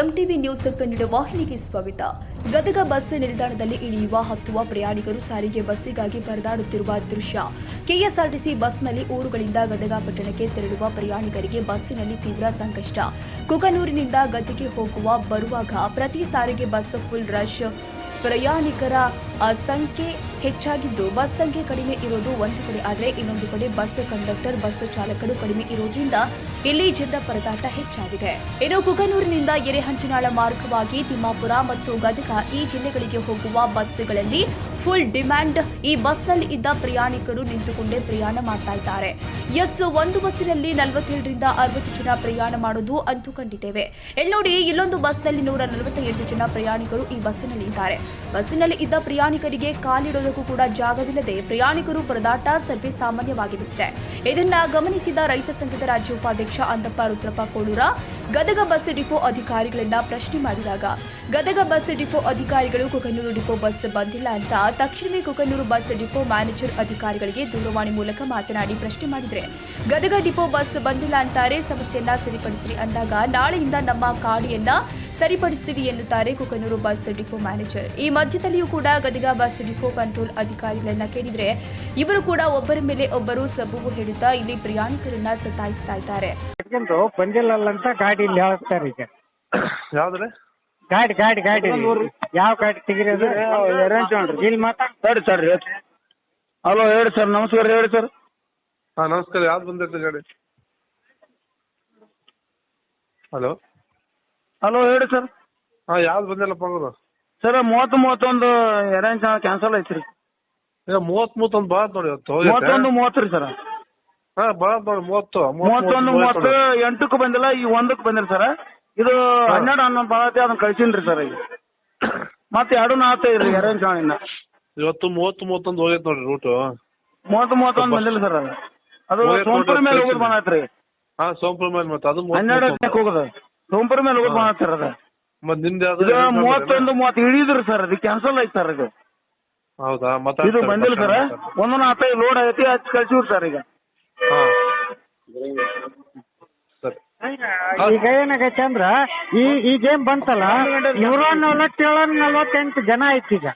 MTV news Kannada ವಾಹಿನಿಗೆ ಸ್ವಾಗತ. Gadag bus ನಿಲ್ದಾಣದಲ್ಲಿ ಇಳಿಯುವ ಹತ್ತುವ ಪ್ರಯಾಣಿಕರು ಸಾರಿಗೆ ಬಸ್ಸಿಗಾಗಿ ಪರದಾಡುತ್ತಿರುವ ದೃಶ್ಯ. ಕೆಎಸ್ಆರ್ಟಿಸಿ ಬಸ್ನಲ್ಲಿ ಊರುಗಳಿಂದ ಗದಗ ಪಟ್ಟಣಕ್ಕೆ ತೆರಳುವ ಪ್ರಯಾಣಿಕರಿಗೆ ಬಸ್ಸಿನಲ್ಲಿ ತೀವ್ರ ಸಂಕಷ್ಟ. ಕುಕನೂರಿನಿಂದ ಗದಗಿಗೆ ಹೋಗುವ ಬರುವಾಗ ಪ್ರತಿ ಸಾರಿಗೆ ಬಸ್ ಫುಲ್ ರಶ್. ಪ್ರಯಾಣಿಕರ ಸಂಖ್ಯೆ ಹೆಚ್ಚಾಗಿದ್ದು, ಬಸ್ ಸಂಖ್ಯೆ ಕಡಿಮೆ ಇರೋದು ಒಂದು ಕಡೆ. ಆದರೆ ಇನ್ನೊಂದು ಕಡೆ ಬಸ್ ಕಂಡಕ್ಟರ್, ಬಸ್ ಚಾಲಕರು ಕಡಿಮೆ ಇರೋದ್ರಿಂದ ಇಲ್ಲಿ ಜನರ ಪರದಾಟ ಹೆಚ್ಚಾಗಿದೆ. ಇನ್ನು ಕುಗನೂರಿನಿಂದ ಎರೆಹಂಚಿನಾಳ ಮಾರ್ಗವಾಗಿ ತಿಮ್ಮಾಪುರ ಮತ್ತು ಗದಗ ಈ ಜಿಲ್ಲೆಗಳಿಗೆ ಹೋಗುವ ಬಸ್ಗಳಲ್ಲಿ ಫುಲ್ ಡಿಮ್ಯಾಂಡ್ ಈ ಬಸ್ನಲ್ಲಿ ಇದ್ದ ಪ್ರಯಾಣಿಕರು ನಿಂತುಕೊಂಡೇ ಪ್ರಯಾಣ ಮಾಡ್ತಾ ಇದ್ದಾರೆ. ಎಸ್ ಒಂದು ಬಸ್ಸಿನಲ್ಲಿ ನಲವತ್ತೇಳರಿಂದ ಅರವತ್ತು ಜನ ಪ್ರಯಾಣ ಮಾಡೋದು ಅಂತೂ ಕಂಡಿದ್ದೇವೆ. ಇಲ್ಲಿ ನೋಡಿ ಇಲ್ಲೊಂದು ಬಸ್ನಲ್ಲಿ ನೂರ ನಲವತ್ತೈದು ಜನ ಪ್ರಯಾಣಿಕರು ಈ ಬಸ್ಸಿನಲ್ಲಿ ಇದ್ದಾರೆ. ಬಸ್ಸಿನಲ್ಲಿ ಇದ್ದ ಪ್ರಯಾಣಿಕರಿಗೆ ಕಾಲಿಡೋದಕ್ಕೂ ಕೂಡ ಜಾಗವಿಲ್ಲದೆ ಪ್ರಯಾಣಿಕರು ಪರದಾಟ ಸರ್ವೇ ಸಾಮಾನ್ಯವಾಗಿರುತ್ತೆ ಇದನ್ನ ಗಮನಿಸಿದ ರೈತ ಸಂಘದ ರಾಜ್ಯ ಉಪಾಧ್ಯಕ್ಷ ಅಂದಪ್ಪ ರುದ್ರಪ್ಪ ಕೋಳೂರ ಗದಗ ಬಸ್ ಡಿಪೋ ಅಧಿಕಾರಿಗಳನ್ನ ಪ್ರಶ್ನೆ ಮಾಡಿದಾಗ, ಗದಗ ಬಸ್ ಡಿಪೋ ಅಧಿಕಾರಿಗಳು ಕೊಕನೂರು ಡಿಪೋ ಬಸ್ ಬಂದಿಲ್ಲ ಅಂತ ತಕ್ಷಣವೇ ಕೊಕನೂರು ಬಸ್ ಡಿಪೋ ಮ್ಯಾನೇಜರ್ ಅಧಿಕಾರಿಗಳಿಗೆ ದೂರವಾಣಿ ಮೂಲಕ ಮಾತನಾಡಿ ಪ್ರಶ್ನೆ ಮಾಡಿದ್ರೆ, ಗದಗ ಡಿಪೋ ಬಸ್ ಬಂದಿಲ್ಲ ಅಂತಾರೆ, ಸಮಸ್ಯೆಯನ್ನ ಸರಿಪಡಿಸಿರಿ ಅಂದಾಗ ನಾಳೆಯಿಂದ ನಮ್ಮ ಕಾಡಿಯನ್ನ ಸರಿಪಡಿಸ್ತೀವಿ ಎನ್ನುತ್ತಾರೆ ಕುಕನೂರು ಬಸ್ ಡಿಪೋ ಮ್ಯಾನೇಜರ್. ಈ ಮಧ್ಯದಲ್ಲಿಯೂ ಕೂಡ ಗದಗ ಬಸ್ ಡಿಪೋ ಕಂಟ್ರೋಲ್ ಅಧಿಕಾರಿಗಳನ್ನ ಕೇಳಿದ್ರೆ, ಇವರು ಕೂಡ ಒಬ್ಬರ ಮೇಲೆ ಒಬ್ಬರು ಸಬೂಬು ಹೇಳುತ್ತಾ ಇಲ್ಲಿ ಪ್ರಯಾಣಿಕರನ್ನ ಸತಾಯಿಸ್ತಾ ಇದ್ದಾರೆ. ಯಾಕೆಂದು ಬಂದಿಲ್ಲಲ್ಲ ಅಂತ ಗಾಡಿ ಇಲ್ಲಿ ಹೇಳ್ತಾರೆ ಈಗ. ಯಾವ್ದ್ರಿ? ಗಾಡಿ ಗಾಡಿ ಗಾಡಿ. ಯಾವ ಗಾಡಿ ತೆಗಿರಿ ಅರೇಂಜ್ ಮಾಡ್ರಿ ಇಲ್ಲಿ ಮಾತಾಡಿ ಸರಿ ಸರ್ ಹಲೋ ಹೇಳಿ ಸರ್ ನಮಸ್ಕಾರ ಹೇಳಿ ಸರ್. ಹಾ ನಮಸ್ಕಾರ ಯಾವ್ದು ಬಂದೈತೆ ಗಾಡಿ? ಹಲೋ? ಹಲೋ ಹೇಳಿ ಸರ್. ಹಾ ಯಾವ್ದು ಬಂದಿಲ್ಲಪ್ಪ ಅವರು ಸರ್ ಮೂವತ್ತು ಮೂವತ್ತೊಂದು ಅರೇಂಜ್ ಕ್ಯಾನ್ಸಲ್ ಐತ್ರಿ ಈಗ ಮೂವತ್ ಮೂವತ್ತೊಂದು ಬಾತ್ ನೋಡಿ ಇವತ್ತು ಮೂವತ್ತೊಂದು ಮೂವತ್ತು ರೀ ಸರ್. ಹಾ ನೋಡಿ ಮೂವತ್ತು ಮೂವತ್ತೊಂದು ಮೂವತ್ತು ಎಂಟಕ್ಕೆ ಬಂದಿಲ್ಲ ಈ ಒಂದಕ್ಕೆ ಬಂದಿಲ್ಲ ಸರ್. ಇದು ಹನ್ನೆರಡು ಹನ್ನೊಂದು ಬಾಳತಿ ಅದನ್ನ ಕಳ್ಸಿನ್ರಿ ರೀ ಸರ್ ಈಗ. ಮತ್ತೆ ಎರಡು ನಾಲ್ಕು ರೀ ಅರೇಂಜ್ ಇನ್ನ ಇವತ್ತು ಮೂವತ್ತು ಮೂವತ್ತೊಂದು ಹೋಗೈತೆ ನೋಡ್ರಿ ರೂಟು ಮೂವತ್ತು ಮೂವತ್ತೊಂದು ಬಂದಿಲ್ಲ ಸರ್ ಅದು. ಅದು ಸೋಂಪುರ ಮೇಲೆ ಹೋಗೋದು ಕಳ್ಸೀನಿ. ಬಂದೈತೆ ರೀ. ಹಾ ಸೋಂಪುರ ಮೇಲೆ ಮತ್ತೆ ಅದು ಹನ್ನೆರಡು ಹತ್ತಕ್ಕೆ ಹೋಗೋದು. ಸೋಂಪುರ ಮೇಲೆ ಹೋಗೋದು ಬಂದೈತೆ ಅದು. ಮತ್ತೆ ನಿಮ್ದು ಯಾವ್ದು ಇದು ಮೂವತ್ತೊಂದು ಮೂವತ್ತು ಇಳಿದ್ರಿ ಸರ್ ಅದು ಕ್ಯಾನ್ಸಲ್ ಆಯ್ತು ಸರ್ ಇದು ಹೌದಾ? ಮತ್ತೆ ಇದು ಬಂದಿಲ್ಲ ಸರ್. ಒಂದೊಂದು ಆತ ಲೋಡ್ ಐತಿ ಹಚ್ಚಿ ಕಳ್ಸಿವ್ರಿ ಸರ್ ಈಗ. ಹಾ. ಸರಿ. ಈಗ ಏನಾಗೈತೆ ಅಂದ್ರ ಈ ಈ ಗೇಮ್ ಬಂತಲ್ಲ ನೂರ ನಲವತ್ತೇಳು ನಲವತ್ತೆಂಟು ಜನ ಐತಿ ಈಗ.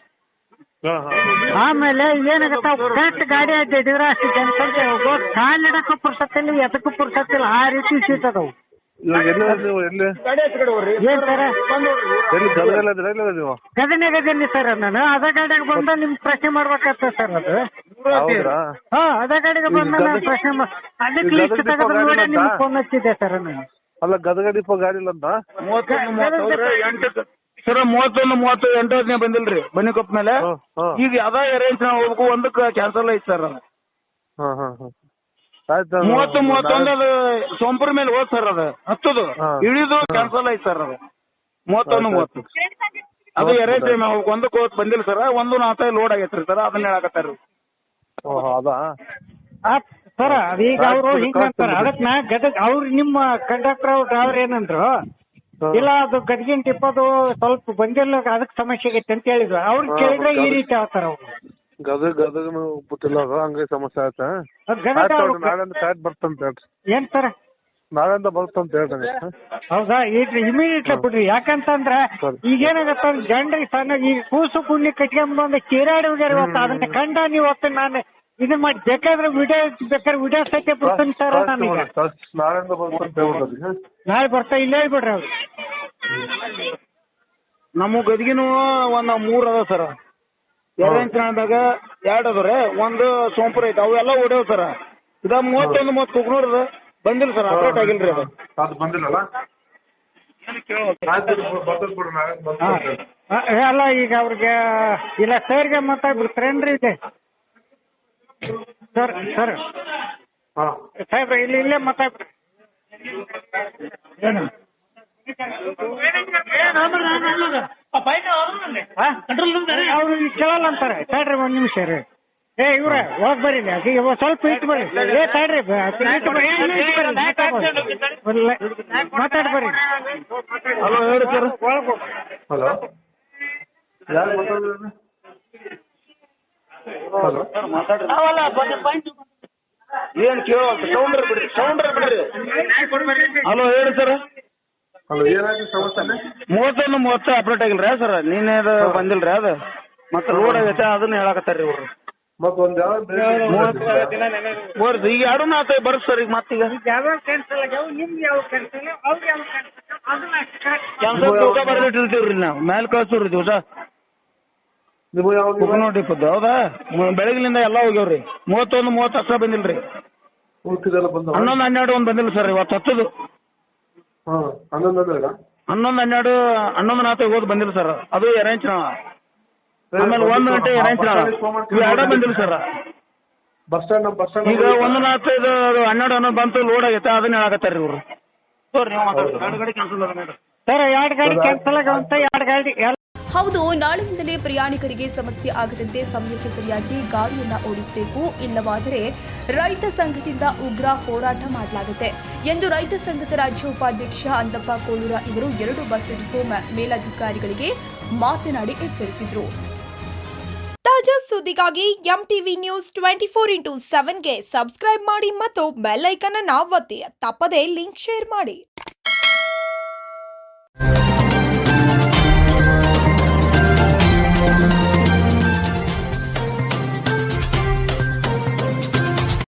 ಆಮೇಲೆ ಏನಾಗತ್ತ ಕರೆಕ್ಟ್ ಗಾಡಿ ಅಡ್ಡಿದ್ರೆ ಅಷ್ಟು ಜನಸಂಖ್ಯೆ ಹೋಗೋದು ಕಾಲಿಡಕ್ಕೂ ಪುರ್ಸತ್ತಿಲ್ಲ ಎದಕ್ಕೂ ಪುರ್ಸತ್ತಿಲ್ಲ ಆ ರೀತಿ ಸೀಟ್ ಅದಾವು. ಇವಾಗ ಎಲ್ಲಿ ಇರೋದು ನೀವು ಎಲ್ಲಿ? ಏನ್ ಸರ್? ಎಲ್ಲಿ ಗದಗಲ್ಲ ಇದ್ದೀರಾ ಎಲ್ಲಿ ನೀವು? ಗದನಾಗ ಅದೀನಿ ಸರ್ ನಾನು. ಅದ ಗಾಡಿಗೆ ಬಂದ ನಿಮ್ ಪ್ರಶ್ನೆ ಮಾಡ್ಬೇಕಾಗ್ತದೆ ಸರ್ ಅದು. ಹೌದ್ರಾ? ಹಾ ಅದ ಗಾಡಿಗೆ ಬಂದ ನಾನು ಗದಗ- ಪ್ರಶ್ನೆ ಮಾಡ್ ಅದಕ್ಕೆ ಈ ಲಿಸ್ಟ್ ಗದಗ ಡಿಪೋ ತೆಗೆದು ನೋಡಿ ಗಾಡಿ ನಿಮ್ಗೆ? ಫೋನ್ ಹಚ್ಚಿದ್ದೆ ಸರ್ ನಾನು. ಅಲ್ಲ ಗದಗ ಡಿಪೋ ಗಾಡಿ ಇಲ್ಲ ಅಂತ? ಮೂವತ್ತೊಂದು ಮೂವತ್ತು ಎಂಟಕ್ಕೆ ಸರ್ ಮೂವತ್ತೊಂದು ಮೂವತ್ತು ಎಂಟನೇ ಹದಿನೈದು ಬಂದಿಲ್ರಿ ಬನ್ನಿಕೊಪ್ಪ ಮೇಲೆ. ಈಗ ಯಾವ್ದೋ ಅರೇಂಜ್ ನಾವು ಹೋಗ್ಬೇಕು ಒಂದಕ್ಕೆ ಕ್ಯಾನ್ಸಲ್ ಐತಿ ಸರ್ ಹಾ ಹಾ ಹಾ. ನಾನು- ಮೂವತ್ತು ಮೂವತ್ತೊಂದು ಅದು ಸೋಂಪುರ ಮೇಲೆ ಹೋದ್ ಸರ್ ಅದು ಹತ್ತದು. ಹಾ. ಇಳಿದು. ಕ್ಯಾನ್ಸಲ್ ಆಯ್ತು ಸರ್ ಅದು. ಮೂವತ್ತೊಂದು ಮೂವತ್ತು. ಅದು ಎರಡ್ ಟೈಮ್ ಒಂದಕ್ಕೆ ಹೋದ್ ಬಂದಿಲ್ಲ ಸರ್ ಒಂದು ನಾಲ್ಕು ಲೋಡ್ ಆಗೈತ್ರಿ ಸರ್ ಅದನ್ನ ಹೇಳಕತ್ತಾರ ಓಹ್ ಹೌದಾ ಸರ್ ಈಗ ಅವರು ಹಿಂಗ್ ಅಂತಾರ. ಅದಕ್ಕೆ ನಾ ಗದಗ ಅವ್ರು ನಿಮ್ಮ ಕಂಡಕ್ಟರ್ ಅವ್ರ ಡ್ರೈವರ್ ಏನಂದ್ರು ಹಾ. ಇಲ್ಲ ಅದು ಗದಗಿನ ಟಿಪ್ಪದು ಸ್ವಲ್ಪ ಬಂದಿಲ್ಲ ಅದಕ್ಕೆ ಸಮಸ್ಯೆ ಆಗೈತೆ ಅಂತ ಹೇಳಿದ್ರು. ಅವ್ರು ಕೇಳಿದ್ರೆ ಈ ರೀತಿ ಹೇಳ್ತಾರ ಅವ್ರು. ಗದಗ ಗದಗನು ಬಿಟ್ಟಿಲ್ಲ ಅದು ಹಂಗೆ ಸಮಸ್ಯೆ ಆಯ್ತಾ? ಅದ್ ಗದಗ ಆಯ್ತು ನಾಳೆಯಿಂದ ಬರ್ತಂತ ಹೇಳ್ರಿ. ಏನ್ ಸರ್? ನಾಳೆಯಿಂದ ಬರ್ತಂತ ಹೇಳ್ರಿ ಹೌದಾ? ಇಡ್ರಿ ಇಮಿಡಿಯೇಟ್ಲಿ ಬಿಡ್ರಿ. ಯಾಕಂತಂದ್ರ ಸರಿ. ಈಗ ಏನಾಗತ್ತ ಗಂಡ ಸಣ್ಣ ಈಗ ಕೂಸು ಕುಣ್ಣಿ ಕಟ್ಕೊಂಡ್ ಬಂದ ಹೋಗ್ಯಾರ ಇವತ್ತು ಅದನ್ನ ಕಂಡ ನೀವು ಹೊತ್ತು ನಾನು ಇದನ್ನ ಮಾಡಿ ಬೇಕಾದ್ರೆ ವಿಡಿಯೋ ಬೇಕಾದ್ರೆ ವಿಡಿಯೋ ಸತ್ಯ ಬಿಡ್ತೀನಿ ಸರ್ ನಾನು ನಾಳೆಯಿಂದ ಬರ್ತಂತ ಹೇಳ್ರಿ ನಾಳೆ ಬರ್ತಾ ಇಲ್ಲೇ ಹೇಳ್ಬಿಡ್ರಿ ಅವ್ರು. ನಮ್ಮ ಗದಗಿನೂ ಒಂದ್ ಮೂರ್ ಅದ ಸರ್. ಅರೇಂಜ್ ಚರಣದಾಗ ಎರಡು ಅದ್ರಿ ಒಂದು ಸೋಂಪುರ ಐತಿ. ಅವೆಲ್ಲ ಓಡ್ಯಾವ ಸರ್. ಇದ ಮೂವತ್ತೊಂದು ಮೂವತ್ತು ಕುಗ್ನೂರ್ ಅದ ಬಂದಿಲ್ಲ ಸರ್. ಅಪ್ಡೇಟ್ ಆಗಿಲ್ರಿ ಅದು. ಅದು ಬಂದಿಲ್ಲಲ್ಲ? ಆಯ್ತು ಬರ್ತದ ಬಿಡ್ರಿ ನಾಳೆ ಹಾ. ಬರ್ತಂತ ಆ, ಅಲ್ಲ ಈಗ ಅವ್ರಿಗೆ ಇಲ್ಲ ಸರ್ಗೆ ಮಾತಾಡ್ಬಿಡ್ತಾರೇನ್ರಿ ಇದೆ ಸರ್ ಸರ್ ಸಾಹೇಬ್ರ ಸಾಹೇಬ್ರೆ ಇಲ್ಲಿ ಇಲ್ಲೇ ಮಾತಾಡ್ಬಿಡ್ರಿ ಏನು? ಅವ್ರು ಕೇಳಲ್ಲ ಅಂತಾರೆ. ತಡ್ರಿ ಒಂದ್ ನಿಮಿಷ ರೀ ಏ ಇವ್ರ ಹೋಗ್ ಬರ್ರಿ ಇಲ್ಲಿ. ಈಗ ಒಂದ್ ಸ್ವಲ್ಪ ಇಟ್ಟು ಬರ್ರಿ. ಏ ತಡ್ರಿ ಬ- ಇಟ್ಟು ಬರ್ರಿ. ಏ, ಇಟ್ಟು ಬರ್ರಿ, ಮಾತಾಡ್ಬೋದು. ಒಳ್ಳೆ- ಮಾತಾಡ್ ಬರ್ರಿ. ಹಲೋ ಹೇಳಿ ಸರ್. ಹಲೋ. ಯಾರು ಮಾತಾಡೋದು ಹಲೋ ಏನ್ ಕೇಳೋ ಸೌಂಡ್ರ ಬಿಡ್ರಿ ಸೌಂಡ್ರ ಬಿಡ್ರಿ. ಹಲೋ ಹೇಳಿ ಸರ್ ಅಲ್ಲ ಏನಾಗಿದೆ ಸಮಸ್ಯೆ ಮೂವತ್ತೊಂದು ಮೂವತ್ತು ಅಪ್ಡೇಟ್ ಆಗಿಲ್ರಿ ಸರ್ ನಿನ್ನೆ ಬಂದಿಲ್ಲ ಬಂದಿಲ್ರಿ ಅದು. ಮತ್ತೆ ರೋಡ್ ಆಗೈತೆ ಅದನ್ನ ಹೇಳಕತ್ತಾರ್ರಿ ಇವ್ರು. ಒಂದ್ ಈಗ ಎರಡು ಆತ ಬರುತ್ತೆ ಸರ್ ಈಗ ಮತ್ತೀಗ. ಕ್ಯಾನ್ಸಲ್ ತೂಕ ಬರ್ದಿಟ್ಟಿರ್ತೀವ್ರಿ ನಾವು. ಮೇಲೆ ಕಳ್ಸೂರಿ ದಿವಸ ಕುಕ್ನೋ ಡಿಪ್ಪದ್ದು ಹೌದಾ? ಬೆಳಗ್ಲಿಂದ ಎಲ್ಲ ಹೋಗ್ಯಾವ್ರಿ. ಮೂವತ್ತೊಂದು ಮೂವತ್ತು ಅಕ್ಷರ ಬಂದಿಲ್ರಿ. ಹನ್ನೊಂದು ಹನ್ನೆರಡು ಒಂದು ಬಂದಿಲ್ಲ ಸರ್ ಇವತ್ತು ಹತ್ತದು. ಹಾ ಹನ್ನೊಂದು ಹನ್ನೆರಡು ಹನ್ನೊಂದು ನಾಲ್ಕು ಓದ್ ಬಂದಿಲ್ಲ ಸರ್. ಅದು ಎರೆಂಚ್ ಆಮೇಲೆ ಒಂದು ಗಂಟೆ ಇವು ಎರಡೇ ಬಂದಿಲ್ಲ sir. Bus stand bus stand ಈಗ ಒಂದು ನಾಲ್ಕೈದು ಅದು ಹನ್ನೆರಡು ಹನ್ನೊಂದು ಬಂತು ಲೋಡ್ ಆಗೈತೆ ಅದನ್ನ ಹೇಳಾಕತ್ತಾರ ಇವ್ರು. ಸರ್ ನೀವು ಎರಡು ಗಾಡಿ ಕ್ಯಾನ್ಸಲ್ ಆಗ ಸರ್ ಎರಡು ಗಾಡಿ ಕ್ಯಾನ್ಸಲ್ ಆಗ್ಯಾವಂತ ಎರಡು ಗಾಡಿ ಹೌದು, ನಾಳೆಯಿಂದಲೇ ಪ್ರಯಾಣಿಕರಿಗೆ ಸಮಸ್ಯೆ ಆಗದಂತೆ ಸಮಯಕ್ಕೆ ಸರಿಯಾಗಿ ಗಾಡಿಯನ್ನ ಓಡಿಸಬೇಕು. ಇಲ್ಲವಾದರೆ ರೈತ ಸಂಘದಿಂದ ಉಗ್ರ ಹೋರಾಟ ಮಾಡಲಾಗುತ್ತೆ ಎಂದು ರೈತ ಸಂಘದ ರಾಜ್ಯ ಉಪಾಧ್ಯಕ್ಷ ಅಂದಪ್ಪ ಕೋಲೂರ ಇವರು ಎರಡು ಬಸ್ ಡಿಪೋ ಮೇಲಧಿಕಾರಿಗಳಿಗೆ ಮಾತನಾಡಿ ಎಚ್ಚರಿಸಿದರು. ತಾಜಾ ಸುದ್ದಿಗಾಗಿ M TV news twenty four into ಸೆವೆನ್ಗೆ subscribe ಮಾಡಿ ಮತ್ತು ಬೆಲ್ ಅನ್ನು ಒತ್ತಿ, ತಪ್ಪದೇ ಲಿಂಕ್ ಶೇರ್ ಮಾಡಿ.